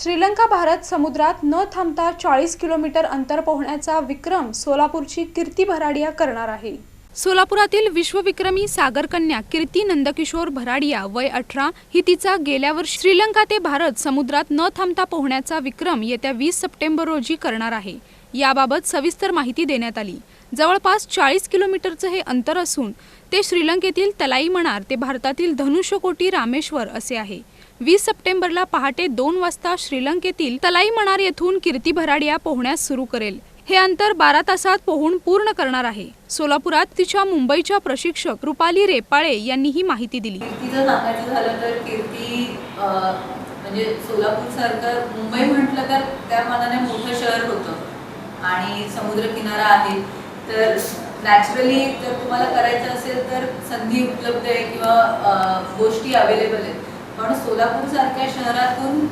श्रीलंका भारत समुद्रात न थांबता चाळीस किलोमीटर अंतर पोहण्याचा विक्रम सोलापूरची कीर्ती भराडिया करणार आहे. सोलापुरातील विश्वविक्रमी सागरकन्या कीर्ती नंदकिशोर भराडिया वय अठरा ही तिचा गेल्या वर्षी श्रीलंका ते भारत समुद्रात न थांबता पोहण्याचा विक्रम येत्या वीस सप्टेंबर रोजी करणार आहे. याबाबत सविस्तर माहिती देण्यात आली. जवळपास चाळीस किलोमीटरचं हे अंतर असून ते श्रीलंकेतील तलाई मणार ते भारतातील धनुष्यकोटी रामेश्वर असे आहे. वीस सप्टेंबरला पहाटे दोन वाजता श्रीलंकेतील तलाई मणार येथून कीर्ती भराडिया पोहण्यास सुरू करेल. हे अंतर बारा तासात पोहून पूर्ण करणार आहे. सोलापुरात तिच्या मुंबईच्या प्रशिक्षक रुपाली रेपाळे यांनी ही माहिती दिली. कीर्तीचं सांगायचं झालं तर कीर्ती म्हणजे सोलापूर सारखं मुंबई म्हटलं तर त्या मानाने मोठं शहर होतं आणि समुद्रकिनारा आहे. तर नॅचरली जर तुम्हाला करायचं असेल तर संधी उपलब्ध आहे किंवा गोष्टी अवेलेबल आहेत. पण सोलापूर सारख्या शहरातून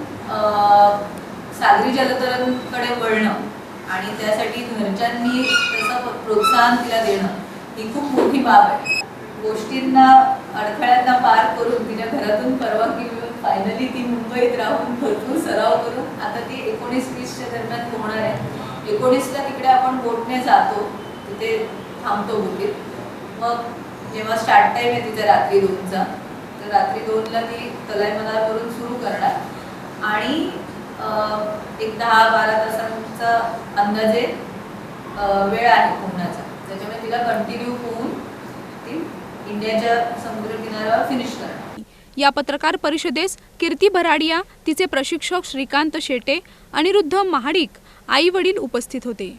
सागरी जलतरणकडे वळणं आणि त्यासाठी घरच्यांनी त्याचं प्रोत्साहन तिला देणं ही खूप मोठी बाब आहे. गोष्टींना अडथळ्यांना पार करून तिच्या घरातून परवानगी मिळून फायनली ती मुंबईत राहून भरपूर सराव करून आता ती एकोणीस वीसच्या दरम्यान होणार आहे. एकोणीसला तिकडे आपण बोटने जातो तिथे थांबतो बोटीत मग जेव्हा स्टार्ट टाईम आहे तिचा रात्री दोनचा तर रात्री दोनला ती तलाई करून सुरू करणार. आणि एक दहा बारा तासांचा अंदाजे अं, वेळ आहे पोहण्याचा त्याच्यामुळे तिला कंटिन्यू होऊन ती इंडियाच्या समुद्र किनाऱ्यावर फिनिश करणार. या पत्रकार परिषदेस कीर्ती भराडिया तिचे प्रशिक्षक श्रीकांत शेटे अनिरुद्ध महाडिक आई वडील उपस्थित होते.